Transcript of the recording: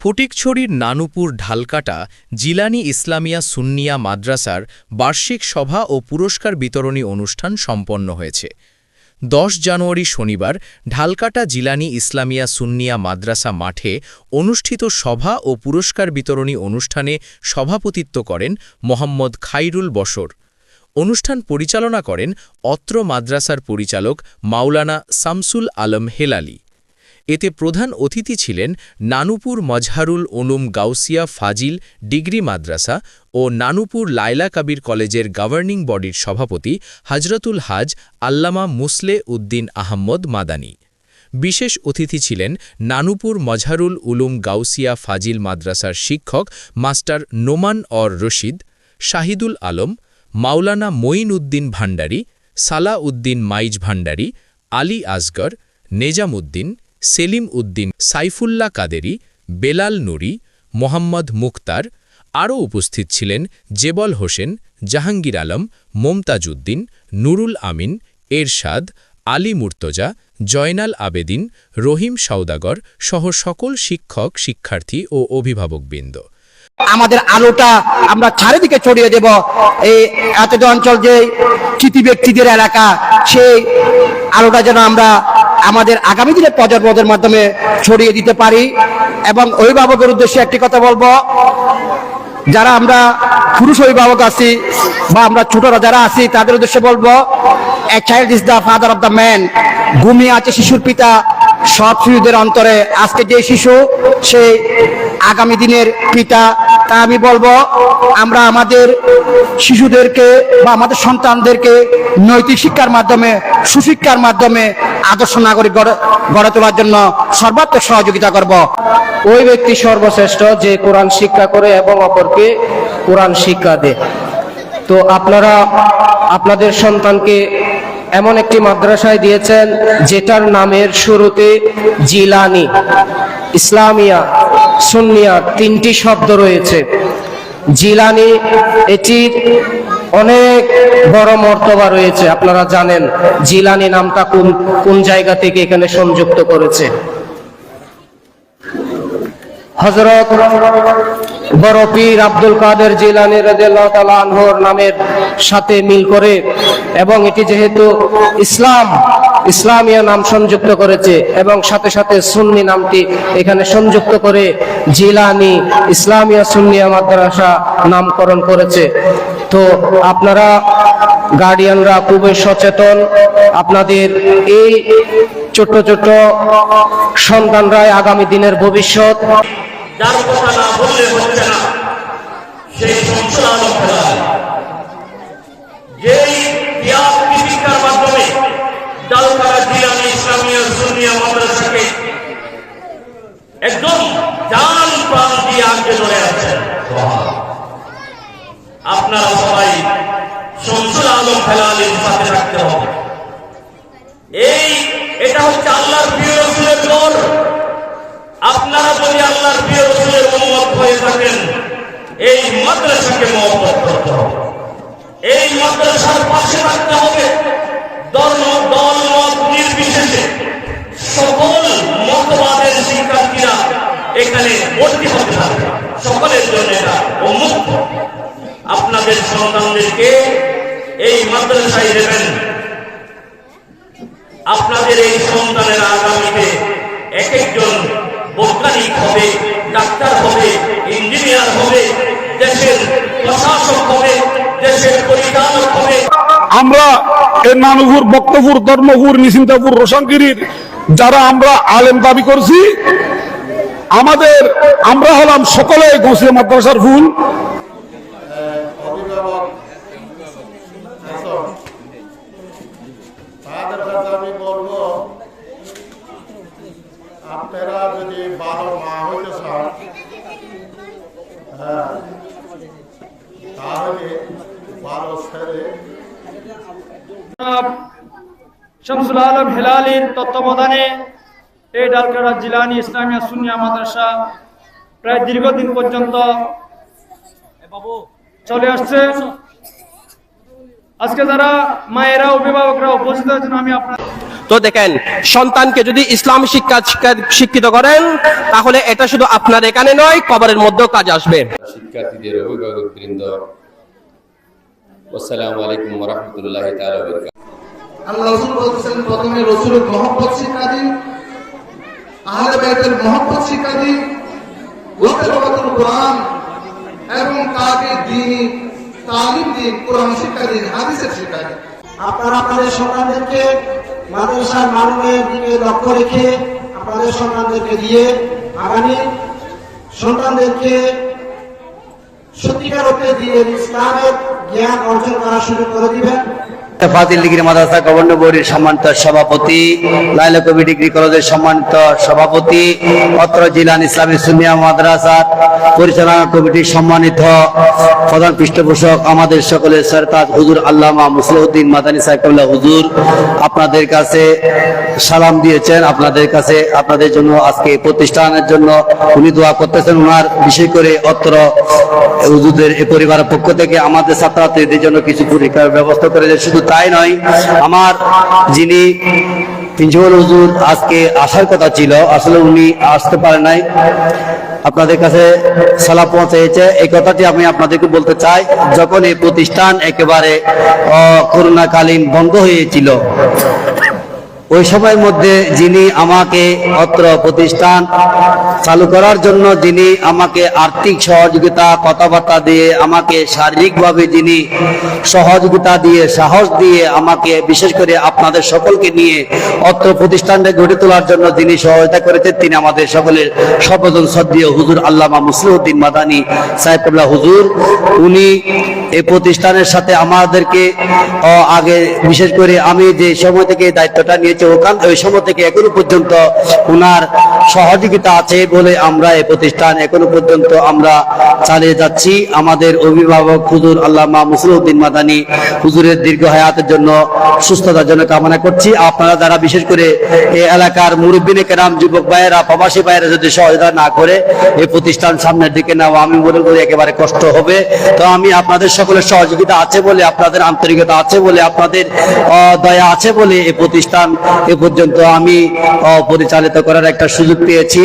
ফটিকছড়ির নানুপুর ঢালকাটা জিলানি ইসলামিয়া সুন্নিয়া মাদ্রাসার বার্ষিক সভা ও পুরস্কার বিতরণী অনুষ্ঠান সম্পন্ন হয়েছে। দশ জানুয়ারি শনিবার ঢালকাটা জিলানি ইসলামিয়া সুন্নিয়া মাদ্রাসা মাঠে অনুষ্ঠিত সভা ও পুরস্কার বিতরণী অনুষ্ঠানে সভাপতিত্ব করেন মোহাম্মদ খাইরুল বশর। অনুষ্ঠান পরিচালনা করেন অত্র মাদ্রাসার পরিচালক মাওলানা সামসুল আলম হেলালি। এতে প্রধান অতিথি ছিলেন নানুপুর মজহারুল উলুম গাউসিয়া ফাজিল ডিগ্রি মাদ্রাসা ও নানুপুর লায়লা কাবির কলেজের গভর্নিং বডির সভাপতি হজরতুল হাজ আল্লামা মুসলে উদ্দিন আহম্মদ মাদানী। বিশেষ অতিথি ছিলেন নানুপুর মজহারুল উলুম গাউসিয়া ফাজিল মাদ্রাসার শিক্ষক মাস্টার নোমান অর রশিদ, শাহিদুল আলম, মাওলানা মঈন উদ্দিন ভান্ডারী সালা উদ্দিন মাইজ ভান্ডারী আলী আসগর নেজাম উদ্দিন সেলিম উদ্দিন, সাইফুল্লাহ কাদেরি, বেলাল নুরি, মোহাম্মদ মুক্তার আরও উপস্থিত ছিলেন জেবল হোসেন, জাহাঙ্গীর আলম, মোমতাজ উদ্দিন, নুরুল আমিন, এরশাদ, আলী মুর্তজা, জয়নাল আবেদিন, রহিম সওদাগর সহ সকল শিক্ষক, শিক্ষার্থী ও অভিভাবকবৃন্দ। আমাদের আলোটা আমরা চারিদিকে ছড়িয়ে দেব। এই এত অঞ্চল যে কৃতি ব্যক্তিদের এলাকা, সেই আলোটা যেন আমরা আমাদের আগামী দিনের প্রজন্মদের মাধ্যমে ছড়িয়ে দিতে পারি এবং অভিভাবকের উদ্দেশ্যে একটি কথা বলব। যারা আমরা পুরুষ অভিভাবক আছি বা আমরা ছোটরা যারা আছি, তাদের উদ্দেশ্যে বলব a child is the father of the man ঘুমিয়ে আছে শিশুর পিতা, সব শিশুদের অন্তরে। আজকে যে শিশু সেই আগামী দিনের পিতা। তা আমি বলব, আমরা আমাদের শিশুদেরকে বা আমাদের সন্তানদেরকে নৈতিক শিক্ষার মাধ্যমে, সুশিক্ষার মাধ্যমে আদর্শ নাগরিক গড়ে তোলার জন্য সর্বাত্মক সহযোগিতা করব। ওই ব্যক্তি সর্বশ্রেষ্ঠ যে কোরআন শিক্ষা করে এবং অপরকে কোরআন শিক্ষা দেয় তো আপনারা, আপনাদের সন্তানকে এমন একটি মাদ্রাসায় দিয়েছেন যেটার নামের শুরুতে জিলানি, ইসলামিয়া, সুন্নিয়া তিনটি শব্দ রয়েছে। জিলানি এটির অনেক বড় মর্তবা রয়েছে, আপনারা জানেন। জিলানি নামটা কোন কোন জায়গা থেকে এখানে সংযুক্ত করেছে? হজরত বড় পীর আব্দুল কাদের জিলানি তাআলা নামের সাথে মিল করে, এবং এটি যেহেতু ইসলাম, ইসলামিয়া নাম সংযুক্ত করেছে, এবং সাথে সাথে সুন্নি নামটি এখানে সংযুক্ত করে জিলানি ইসলামিয়া সুন্নিয়া মাদ্রাসা নামকরণ করেছে। তো আপনারা গার্ডিয়ানরা খুবই সচেতন। আপনাদের এই ছোট্ট ছোট্ট সন্তানরাই আগামী দিনের ভবিষ্যৎ। একদম জান প্রাণ দিয়ে আগে ধরে আছেন আপনারা সবাই সংসদ আলম ফেলালের সাথে থাকতে হবে। এই, এটা হচ্ছে আল্লাহর প্রিয় রসুলের ঘর আপনারা যদি আল্লাহর প্রিয় রসুলের মোহাম্মত হয়ে থাকেন, এই মাদ্রাসাকে মহব্বত করতে হবে। এই মাদ্রাসার পাশে থাকতে হবে ধর্ম, দল, মত নির্বিশেষে। সকল মতবাদের শিক্ষার্থীরা এখানে ভর্তি হতে হবে সকলের জন্য এটা উন্মুক্ত। আপনাদের সন্তানদেরকে এই মাদ্রাসায় দেবেন। আপনাদের এই সন্তানের আগামীতে এক একজন বৈজ্ঞানিক হবে, ডাক্তার হবে, ইঞ্জিনিয়ার হবে, দেশের প্রশাসক হবে, দেশের পরিচালক হবে। আমরা এই নানুপুর বক্তপুর ধর্মপুর নিশ্চিন্তাপুর রোশনগিরির যারা আমরা আলেম দাবি করছি, আমাদের আমরা হলাম সকলে গৌসিয়া মাদ্রাসার ফুল আপনারা যদি ভালো মা হইতে হ্যাঁ, তাহলে ভালো ছেলে। শামসুল আলম তত্ত্বাবধানে এই ডালকারা জিলানি ইসলামিয়া সুনিয়া মাদ্রাসা প্রায় দীর্ঘদিন পর্যন্ত চলে আসছে। আজকে যারা মায়েরা অভিভাবকরা উপস্থিত আছেন আমি আপনার তো দেখেন সন্তানকে যদি ইসলাম শিক্ষা শিক্ষা- শিক্ষিত করেন তাহলে এটা শুধু আপনার এখানে নয় কবরের মধ্যেও কাজ আসবে। শিক্ষার্থীদের অভিভাবক বৃন্দ আসসালামু আলাইকুম রহমতুল্লাহ আল্লাহ রসুল বলতেছেন প্রথমে রসুলের মহব্বত শিক্ষা দিন আহলে বাইতের মহব্বত শিক্ষা দিন ওয়াকাবাতুল কোরআন এবং তাকে দিন তালিম দিন কোরআন শিক্ষা দিন হাদিসের শিক্ষা দিন। আপনারা আপনাদের সন্তানদেরকে মাদ্রাসার মানবের দিকে লক্ষ্য রেখে আপনাদের সন্তানদেরকে দিয়ে আগামী সন্তানদেরকে সত্যিকার অর্থে দিয়ে ইসলামের জ্ঞান অর্জন করার সুযোগ করে দিবেন। প্রধান পৃষ্ঠপোষক, আমাদের সকলের সরতাজ হুজুর আল্লামা মুসলিউদ্দিন মাদানী হুজুর, আপনাদের কাছে সালাম দিয়েছেন, আপনাদের কাছে, আপনাদের জন্য আজকে প্রতিষ্ঠানের জন্য উনি দোয়া করতেছেন। ওনার বিশেষ করে অত্র হুজুরদের পরিবারের পক্ষ থেকে আমাদের ছাত্রছাত্রীদের জন্য কিছু পরীক্ষার ব্যবস্থা করেছে শুধু তাই নয়। আমার যিনি প্রিন্সিপাল হুজুর আজকে আসার কথা ছিল, আসলে উনি আসতে পারে নাই। আপনাদের কাছে সালা পৌঁছেছে এই কথাটি আমি আপনাদেরকে বলতে চাই, যখন এই প্রতিষ্ঠান একেবারে করোনাকালীন বন্ধ হয়েছিল ওই সময়ের মধ্যে যিনি আমাকে অত্র প্রতিষ্ঠান চালু করার জন্য যিনি আমাকে আর্থিক সহযোগিতা, কথাবার্তা দিয়ে আমাকে শারীরিকভাবে যিনি সহযোগিতা দিয়ে, সাহস দিয়ে আমাকে বিশেষ করে আপনাদের সকলকে নিয়ে অত্র প্রতিষ্ঠানটা গড়ে তোলার জন্য যিনি সহায়তা করেছেন, তিনি আমাদের সকলের সর্বজন শ্রদ্ধীয় হুজুর আল্লামা মুসলিউদ্দিন মাদানী সাহেবুল্লাহ হুজুর। উনি এই প্রতিষ্ঠানের সাথে আমাদেরকে আগে বিশেষ করে আমি যে সময় থেকে দায়িত্বটা নিয়েছি, ওখান, ওই সময় থেকে এখনও পর্যন্ত ওনার সহযোগিতা আছে বলে আমরা এই প্রতিষ্ঠান এখনও পর্যন্ত আমরা চালিয়ে যাচ্ছি। আমাদের অভিভাবক হুজুর আল্লামা মুসলিউদ্দিন মাদানী হুজুরের দীর্ঘ হায়াতের জন্য সুস্থতার জন্য কামনা করছি। আপনারা যারা বিশেষ করে এই এলাকার মুরব্বিনে কেরাম, যুবক ভাইয়েরা, প্রবাসী ভাইয়েরা যদি সহযোগিতা না করে এই প্রতিষ্ঠান সামনের দিকে নেওয়া আমি মনে করি একেবারে কষ্ট হবে। তো আমি আপনাদের সকলের সহযোগিতা আছে বলে, আপনাদের আন্তরিকতা আছে বলে, আপনাদের দয়া আছে বলে এই প্রতিষ্ঠান এ পর্যন্ত আমি পরিচালিত করার একটা সুযোগ পেয়েছি